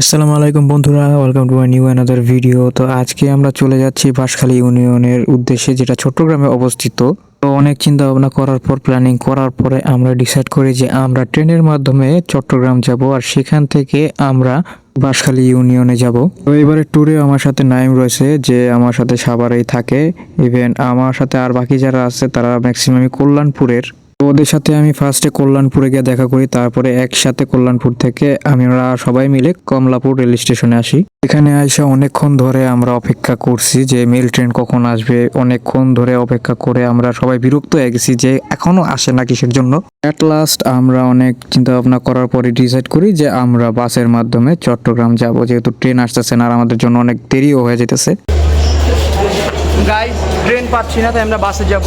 আসসালামু আলাইকুম বন্ধুরা welcome to my new another video তো আজকে আমরা চলে যাচ্ছি বাঁশখালী ইউনিয়নের উদ্দেশ্যে, যেটা চট্টগ্রামে অবস্থিত। তো অনেক চিন্তা ভাবনা করার পর প্ল্যানিং করার পরে আমরা ডিসাইড করি যে আমরা ট্রেনের মাধ্যমে চট্টগ্রাম যাব আর সেখান থেকে আমরা বাঁশখালী ইউনিয়নে যাব। তো এবারে ট্যুরে আমার সাথে নাইম রয়েছে, যে আমার সাথে সাভারেই থাকে। ইভেন আমার সাথে আর বাকি যারা আছে, তারা ম্যাক্সিমামই কল্যাণপুরের ওদের সাথে আমি ফার্স্টে কল্যাণপুরে গিয়ে দেখা করি, তারপরে একসাথে কল্যাণপুর থেকে আমরা সবাই মিলে কমলাপুর রেল স্টেশনে আসি। এখানে আইসা অনেকক্ষণ ধরে আমরা অপেক্ষা করছি যে মেল ট্রেন কখন আসবে, অনেকক্ষণ ধরে অপেক্ষা করে আমরা সবাই বিরক্ত হয়ে গেছি যে এখনও আসে না কিসের জন্য। অ্যাট লাস্ট আমরা অনেক চিন্তা ভাবনা করার পরে ডিসাইড করি যে আমরা বাসের মাধ্যমে চট্টগ্রাম যাব, যেহেতু ট্রেন আসতেছে না আর আমাদের জন্য অনেক দেরিও হয়ে যেতেছে। গাইস ট্রেন পাচ্ছি না, তাই আমরা বাসে যাব।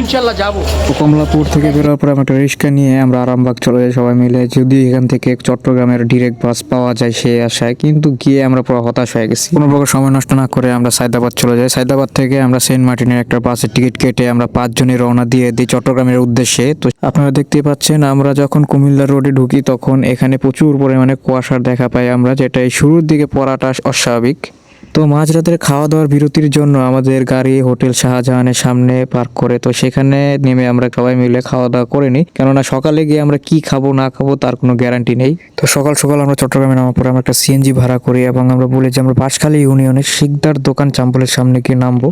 ইনশাল্লাহ যাব। কমলাপুর থেকে বেরোর পর আমরা রিক্সা নিয়ে আমরা আরামবাগ চলে যাই সবাই মিলে। যদি এখান থেকে চট্টগ্রামের ডিরেক্ট বাস পাওয়া যায় সেই আশায়, কিন্তু গিয়ে আমরা পুরো হতাশ হয়ে গেছি। কোনো প্রকার সময় নষ্ট না করে আমরা সায়দাবাদ চলে যাই। সায়দাবাদ থেকে আমরা সেন্ট মার্টিনের একটা বাসের টিকিট কেটে আমরা পাঁচজনে রওনা দিয়ে দিই চট্টগ্রামের উদ্দেশ্যে। তো আপনারা দেখতে পাচ্ছেন, আমরা যখন কুমিল্লা রোডে ঢুকি তখন এখানে প্রচুর পরিমাণে কুয়াশার দেখা পাই আমরা যেটা এই শুরুর দিকে পড়াটা অস্বাভাবিক। তো মাঝরাতের খাওয়া দাওয়ার বিরতির জন্য আমাদের গাড়ি, হোটেল শাহজাহানের সামনে পার্ক করে, তো সেখানে নেমে আমরা সবাই মিলে খাওয়া দাওয়া করে নিই। কেননা সকালে গিয়ে আমরা কি খাব, না খাব তার কোনো গ্যারান্টি নেই। তো সকাল সকাল আমরা চট্টগ্রামে নামার পরে আমরা একটা সিএনজি ভাড়া করি এবং আমরা বলি যে আমরা পাশখালী ইউনিয়নের শিকদার দোকান চাম্পলের সামনে গিয়ে নামবো।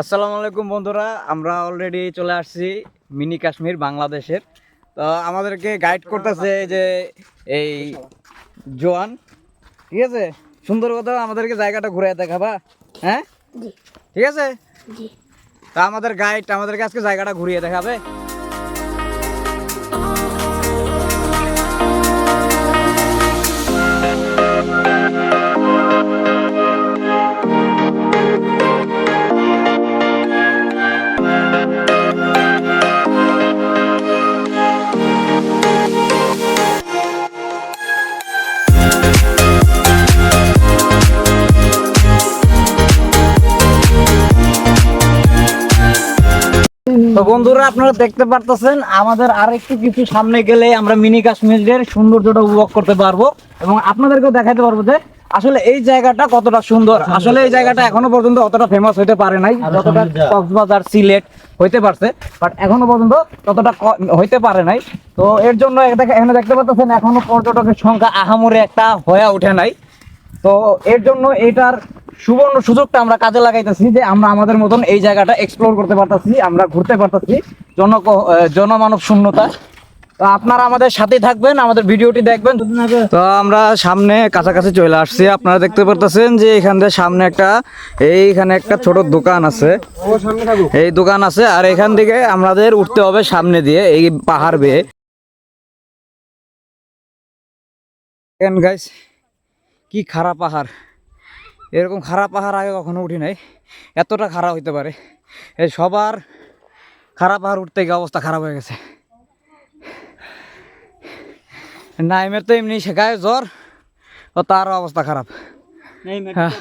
আসসালামু আলাইকুম বন্ধুরা আমরা অলরেডি চলে আসছি মিনি কাশ্মীর বাংলাদেশের। তো আমাদেরকে গাইড করতেছে যে এই জোয়ান। ঠিক আছে? সুন্দর কথা আমাদেরকে জায়গাটা ঘুরে দেখাবা। হ্যাঁ? ঠিক আছে? তা আমাদের গাইড আমাদেরকে আজকে জায়গাটা ঘুরিয়ে দেখাবে। তো বন্ধুরা আপনারা দেখতে পারতেছেন আমাদের আর একটু কিছু সামনে গেলে আমরা মিনি কাশ্মীরের সৌন্দর্যটা উপভোগ করতে পারব এবং আপনাদেরকেও দেখাতে পারব যে আসলে এই জায়গাটা কতটা সুন্দর। আসলে এই জায়গাটা এখনও পর্যন্ত অতটা ফেমাস হইতে পারে নাই যতটা কক্সবাজার সিলেট হইতে পারছে বাট এখনও পর্যন্ত ততটা হইতে পারে নাই। তো এর জন্য এখানে দেখতে পাচ্ছেন এখনও পর্যটকের সংখ্যা আহামরে একটা হয়ে ওঠে নাই। তো এর জন্য এটার সুবর্ণ সুযোগটা আমরা কাজে লাগাইতেছি যে আমরা আমাদের মতন এই জায়গাটা এক্সপ্লোর করতে পারতেছি, আমরা ঘুরতে পারতেছি জন জনমানব শূন্যতা। তো আপনারা আমাদের সাথেই থাকবেন, আমাদের ভিডিওটি দেখবেন। তো আমরা সামনে কাছাকাছি চলে আসছি। আপনারা দেখতে পারতেছেন যে এখান থেকে সামনে একটা, এইখানে একটা ছোট দোকান আছে। এই দোকান আছে, আর এখান থেকে আমাদের উঠতে হবে সামনে দিয়ে, এই পাহাড় বেয়ে। কি খারাপ পাহাড়। এরকম খারাপ পাহাড় আগে কখনো উঠি নাই। এতটা খারাপ হইতে পারে। এই সবার খারাপ পাহাড় উঠতে গিয়ে অবস্থা খারাপ হয়ে গেছে। নাইমের তো এমনি শেখায় জ্বর ও তারও অবস্থা খারাপ। হ্যাঁ।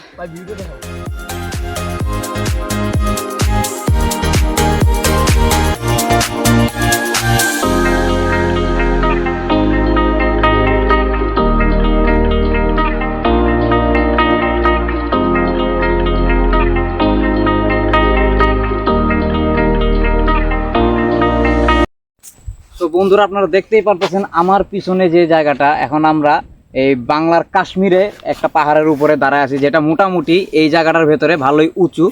বন্ধুরা আপনারা দেখতেই পারতেছেন আমার পিছনে যে জায়গাটা, এখন আমরা এই বাংলার কাশ্মীরে একটা পাহাড়ের উপরে দাঁড়ায় আছি, যেটা মোটামুটি এই জায়গাটার ভেতরে ভালোই উঁচু।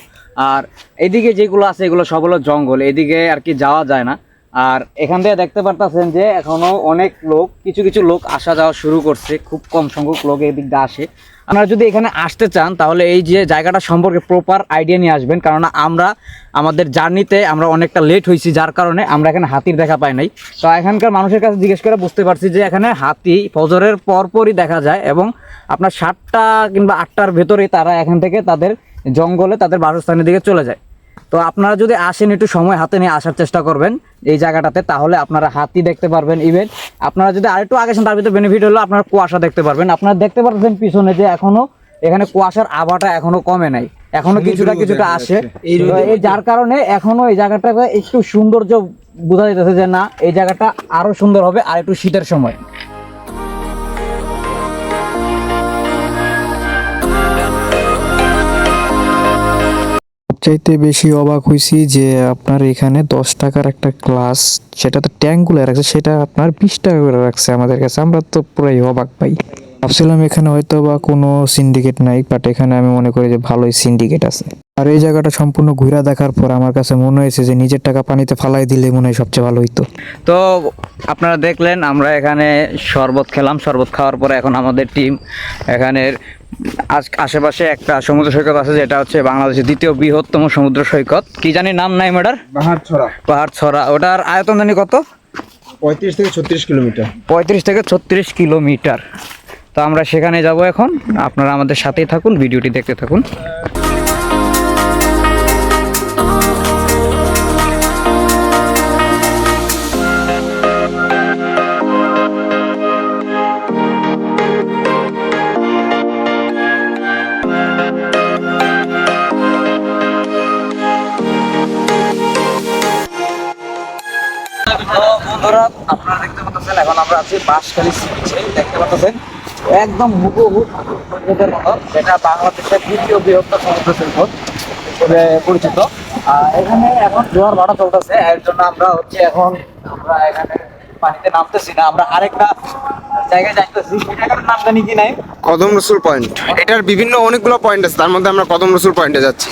আর এদিকে যেগুলো আছে, এগুলো সব হলো জঙ্গল, এদিকে আর কি যাওয়া যায় না। আর এখান থেকে দেখতে পারতেছেন যে এখনও অনেক লোক, কিছু কিছু লোক আসা যাওয়া শুরু করছে, খুব কম সংখ্যক লোক এদিক দিয়ে আসে। আপনারা যদি এখানে আসতে চান, তাহলে এই যে জায়গাটা সম্পর্কে প্রপার আইডিয়া নিয়ে আসবেন। কারণ আমরা আমাদের জার্নিতে আমরা অনেকটা লেট হয়েছি, যার কারণে আমরা এখানে হাতির দেখা পাই নাই। তো এখানকার মানুষের কাছে জিজ্ঞেস করে বুঝতে পারছি যে এখানে হাতি ফজরের পরপরই দেখা যায় এবং আপনার সাতটা কিংবা আটটার ভেতরেই তারা এখান থেকে তাদের জঙ্গলে, তাদের বাসস্থানের দিকে চলে যায়। তো আপনারা যদি আসেন একটু সময় হাতে নিয়ে আসার চেষ্টা করবেন এই জায়গাটাতে তাহলে আপনারা হাতি দেখতে পারবেন ইভেন আপনারা যদি আরেকটু আগে তার ভিতরে বেনিফিট হলো আপনারা কুয়াশা দেখতে পারবেন। আপনারা দেখতে পারবেন পিছনে যে এখনও এখানে কুয়াশার আভাটা এখনও কমে নাই। এখনও কিছুটা কিছুটা আসে। এই যার কারণে এখনও এই জায়গাটা একটু সৌন্দর্য বোঝা যেতেছে যে না এই জায়গাটা আরও সুন্দর হবে আর একটু শীতের সময়। সবচাইতে বেশি অবাক হয়েছি যে আপনার এখানে দশ টাকার একটা ক্লাস সেটাতে ট্যাঙ্কগুলো রাখছে, সেটা আপনার বিশ টাকা করে রাখছে আমাদের কাছে। আমরা তো পুরাই অবাক পাই। ভাবছিলাম এখানে হয়তো বা কোনো সিন্ডিকেট নাই বাট এখানে আমি মনে করি যে ভালোই সিন্ডিকেট আছে। আর এই জায়গাটা সম্পূর্ণ ঘুরে দেখার পর আমার কাছে মনে হয়েছে যে নিজের টাকা পানিতে ফালাই দিলে মনে হয় সবচেয়ে ভালো হইতো। তো আপনারা দেখলেন, আমরা এখানে শরবত খেলাম, শরবত খাওয়ার পরে এখন আমাদের টিম এখানের আশেপাশে একটা সমুদ্র সৈকত আছে যেটা হচ্ছে বাংলাদেশের দ্বিতীয় বৃহত্তম সমুদ্র সৈকত। কি জানি নাম নাই ম্যাডার পাহাড়ছড়া। ছড়া পাহাড় ছড়া ওটার আয়তন জানি কত? পঁয়ত্রিশ থেকে ছত্রিশ কিলোমিটার। পঁয়ত্রিশ থেকে ছত্রিশ কিলোমিটার। তো আমরা সেখানে যাব এখন। আপনারা আমাদের সাথেই থাকুন ভিডিওটি দেখতে থাকুন। আছি বাঁশখালী সি বিচে দেখতে পাচ্ছেন? একদম হুবহু মতো যেটা বাংলাদেশের দ্বিতীয় বৃহত্তম সমুদ্র সৈকত হিসেবে পরিচিত। আর এখানে এখন জোয়ার ভাড়া চলতেছে এর জন্য আমরা হচ্ছে এখন আমরা এখানে পানিতে নামতেছি না আমরা আরেকটা জায়গায় যাইতেছি জায়গাটার নাম জানি কি নাই? কদম রসুল পয়েন্ট। এটার বিভিন্ন অনেকগুলো পয়েন্ট আছে তার মধ্যে আমরা কদম রসুল পয়েন্টে যাচ্ছি।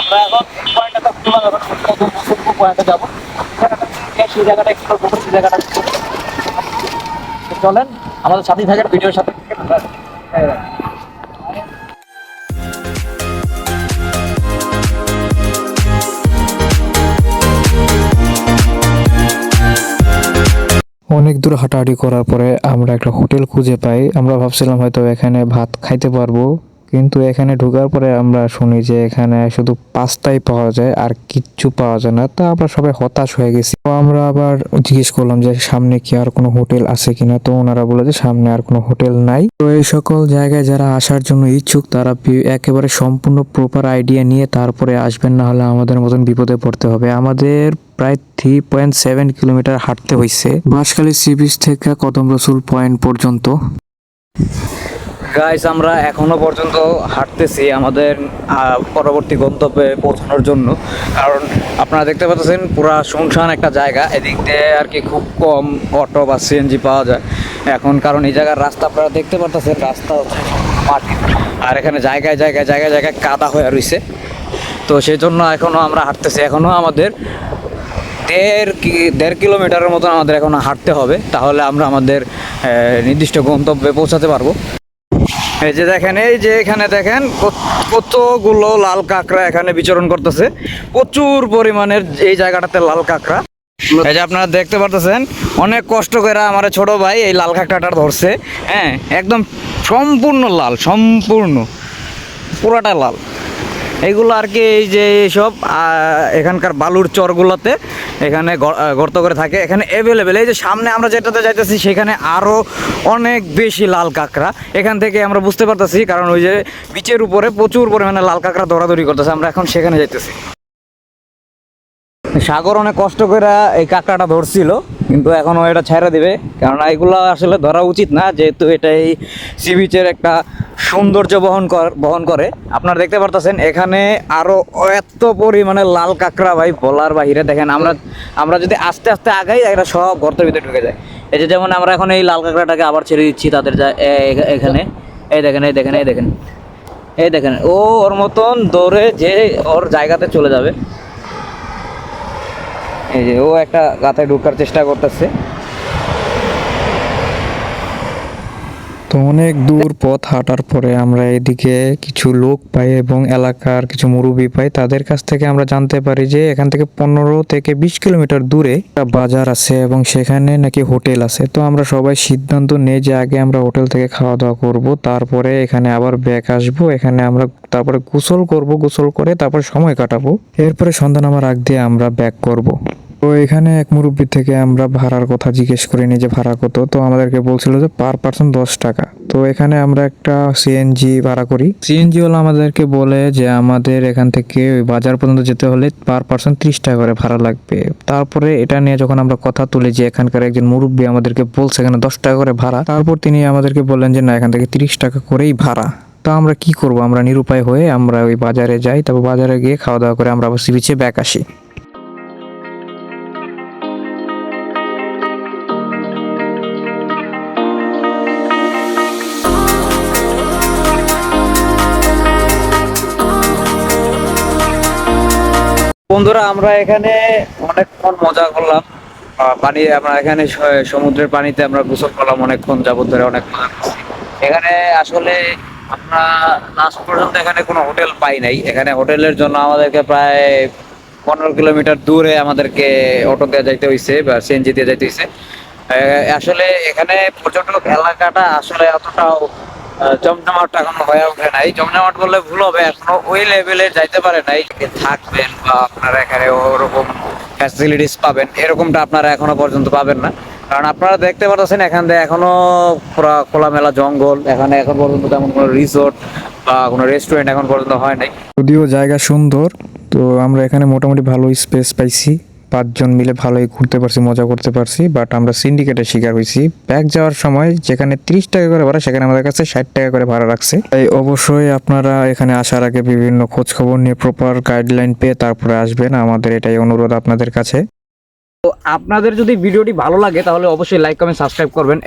আমরা এখন পয়েন্টটা এখন কত মুসলপুর পয়েন্টে যাব। সেই জায়গাটা একটু সেই জায়গাটা চলেন, আমাদের সাথেই থাকেন, ভিডিওর সাথে হ্যাঁ। অনেক দূর হাঁটাহাঁটি করার পরে আমরা একটা হোটেল খুঁজে পাই আমরা ভাবছিলাম হয়তো এখানে ভাত খাইতে পারব কিন্তু এখানে ঢোকার পরে আমরা শুনি যে এখানে শুধু পাস্তাই পাওয়া যায় আর কিচ্ছু পাওয়া যায় না। তা আমরা সবাই হতাশ হয়ে গেছি। তো আমরা আবার জিজ্ঞেস করলাম যে সামনে কি আর কোনো হোটেল আছে কিনা? তো ওনারা বলে যে সামনে আর কোনো হোটেল নাই। তো এই সকল জায়গায় যারা আসার জন্য ইচ্ছুক, তারা একেবারে সম্পূর্ণ প্রপার আইডিয়া নিয়ে তারপরে আসবেন না হলে আমাদের মতন বিপদে পড়তে হবে। আমাদের প্রায় থ্রি পয়েন্ট সেভেন কিলোমিটার হাঁটতে হয়েছে বাঁশখালী সি বিচ থেকে কদম রসুল পয়েন্ট পর্যন্ত। গাইস আমরা এখনও পর্যন্ত হাঁটতেছি আমাদের পরবর্তী গন্তব্যে পৌঁছানোর জন্য। কারণ আপনারা দেখতে পাচ্ছেন পুরা শুনশান একটা জায়গা, এদিক দিয়ে আর কি খুব কম অটো বা সিএনজি পাওয়া যায়। এখন কারণ এই জায়গার রাস্তা আপনারা দেখতে পাচ্ছেন রাস্তা হচ্ছে মাটি। আর এখানে জায়গায় জায়গায় জায়গায় জায়গায় কাদা হয়ে রয়েছে তো সেই জন্য এখনও আমরা হাঁটতেছি। এখনও আমাদের দেড় কি, দেড় কিলোমিটারের মতন আমাদের এখন হাঁটতে হবে। তাহলে আমরা আমাদের নির্দিষ্ট গন্তব্যে পৌঁছাতে পারব। এই যে দেখেন, এই যে এখানে দেখেন, কত- কতগুলো লাল কাঁকড়া এখানে বিচরণ করতেছে। প্রচুর পরিমাণের এই জায়গাটাতে লাল কাঁকড়া। এই যে আপনারা দেখতে পারতেছেন, অনেক কষ্ট করে আমার ছোট ভাই এই লাল কাঁকড়াটা ধরছে। হ্যাঁ একদম সম্পূর্ণ লাল, সম্পূর্ণ, পুরাটা লাল। এইগুলো আর কি এই যে সব এখানকার বালুর চরগুলোতে এখানে গর্ত করে থাকে। এখানে অ্যাভেলেবেল এই যে সামনে আমরা যেটাতে যাইতেছি সেখানে আরও অনেক বেশি লাল কাঁকড়া। এখান থেকে আমরা বুঝতে পারতেছি, কারণ ওই যে বিচের উপরে প্রচুর পরিমাণে লাল কাঁকড়া দৌড়াদৌড়ি করতেছে। আমরা এখন সেখানে যাইতেছি। সাগর অনেক কষ্ট করে এই কাঁকড়াটা ধরছিল, কিন্তু এখনও এটা ছেড়ে দিবে। কারণ এগুলো আসলে ধরা উচিত না, যেহেতু এটা এই সি বিচের একটা সৌন্দর্য বহন বহন করে। আপনারা দেখতে পারতেছেন, এখানে আরও এত পরিমাণে লাল কাঁকড়া ভাই, বলার বাহিরে দেখেন, আমরা আমরা যদি আস্তে আস্তে আগাই এটা সব গর্তের ভিতরে ঢুকে যায়। এই যে যেমন আমরা এখন এই লাল কাঁকড়াটাকে আবার ছেড়ে দিচ্ছি তাদের যা- এখানে। এই দেখেন এই দেখেন এই দেখেন। এই দেখেন, ও ওর মতন দৌড়ে যে ওর জায়গাতে চলে যাবে। এই যে ও একটা গাথায় ঢোকার চেষ্টা করতেছে। তো অনেক দূর পথ হাঁটার পরে আমরা এদিকে কিছু লোক পাই এবং এলাকার কিছু মুরব্বী পাই। তাদের কাছ থেকে আমরা জানতে পারি যে এখান থেকে পনেরো থেকে বিশ কিলোমিটার দূরে একটা বাজার আছে এবং সেখানে নাকি হোটেল আছে। তো আমরা সবাই সিদ্ধান্ত নেই যে আগে আমরা হোটেল থেকে খাওয়া দাওয়া করব, তারপরে এখানে আবার ব্যাক আসব, এখানে আমরা তারপরে গোসল করব, গোসল করে তারপরে সময় কাটাবো। এরপরে সন্ধ্যা নামার আগ দিয়ে আমরা ব্যাক করব। তো এখানে এক মুরব্বী থেকে আমরা ভাড়ার কথা জিজ্ঞেস করিনি যে ভাড়া কত, তো আমাদেরকে বলছিল যে পার পার্সন দশ টাকা। তো এখানে আমরা একটা সিএনজি ভাড়া করি। সিএনজি হলো আমাদেরকে বলে যে আমাদের এখান থেকে ওই বাজার পর্যন্ত যেতে হলে পার পার্সন ত্রিশ টাকা করে ভাড়া লাগবে। তারপরে এটা নিয়ে যখন আমরা কথা তুলি যে এখানকার একজন মুরব্বী আমাদেরকে বলছে এখানে দশ টাকা করে ভাড়া, তারপর তিনি আমাদেরকে বললেন যে না, এখান থেকে তিরিশ টাকা করেই ভাড়া। তো আমরা কি করব? আমরা নিরুপায় হয়ে আমরা ওই বাজারে যাই, তারপর বাজারে গিয়ে খাওয়া দাওয়া করে আমরা আবার সি বিচে ব্যাক আসি। বন্ধুরা, আমরা এখানে অনেকক্ষণ মজা করলাম। পানি আমরা এখানে সমুদ্রের পানিতে আমরা গোসল করলাম অনেকক্ষণ যাবত ধরে অনেক এখানে আসলে আমরা লাস্ট পর্যন্ত এখানে কোনো হোটেল পাই নাই। এখানে হোটেলের জন্য আমাদেরকে প্রায় পনেরো কিলোমিটার দূরে আমাদেরকে অটো দিয়ে যাইতে হয়েছে বা সিএনজি দিয়ে যাইতে হয়েছে আসলে এখানে পর্যটক এলাকাটা আসলে অতটাও জমজমাট এখনও হয়ে ওঠে নাই। জমজমাট বললে ভুল হবে, এখনও ওই লেভেলে যাইতে পারে নাই। থাকবেন বা আপনারা এখানে ওরকম ফ্যাসিলিটিস পাবেন, এরকমটা আপনারা এখনও পর্যন্ত পাবেন না। কারণ আপনারা দেখতে পাচ্ছেন এখান থেকে এখনও খোলামেলা জঙ্গল। এখানে এখন পর্যন্ত তেমন কোনো রিসোর্ট বা কোনো রেস্টুরেন্ট এখন পর্যন্ত হয় নাই। যদিও জায়গা সুন্দর, তো আমরা এখানে মোটামুটি ভালো স্পেস পাইছি। পাঁচজন মিলে ভালোই ঘুরতে পারছি, মজা করতে পারছি বাট আমরা সিন্ডিকেটের শিকার হয়েছি। ব্যাগ যাওয়ার সময় যেখানে তিরিশ টাকা করে ভাড়া, সেখানে আমাদের কাছে ষাট টাকা করে ভাড়া রাখছে। তাই অবশ্যই আপনারা এখানে আসার আগে বিভিন্ন খোঁজখবর নিয়ে প্রপার গাইডলাইন পেয়ে তারপরে আসবেন। আমাদের এটাই অনুরোধ আপনাদের কাছে। তো আপনাদের যদি ভিডিওটি ভালো লাগে, তাহলে অবশ্যই লাইক কমেন্ট সাবস্ক্রাইব করবেন।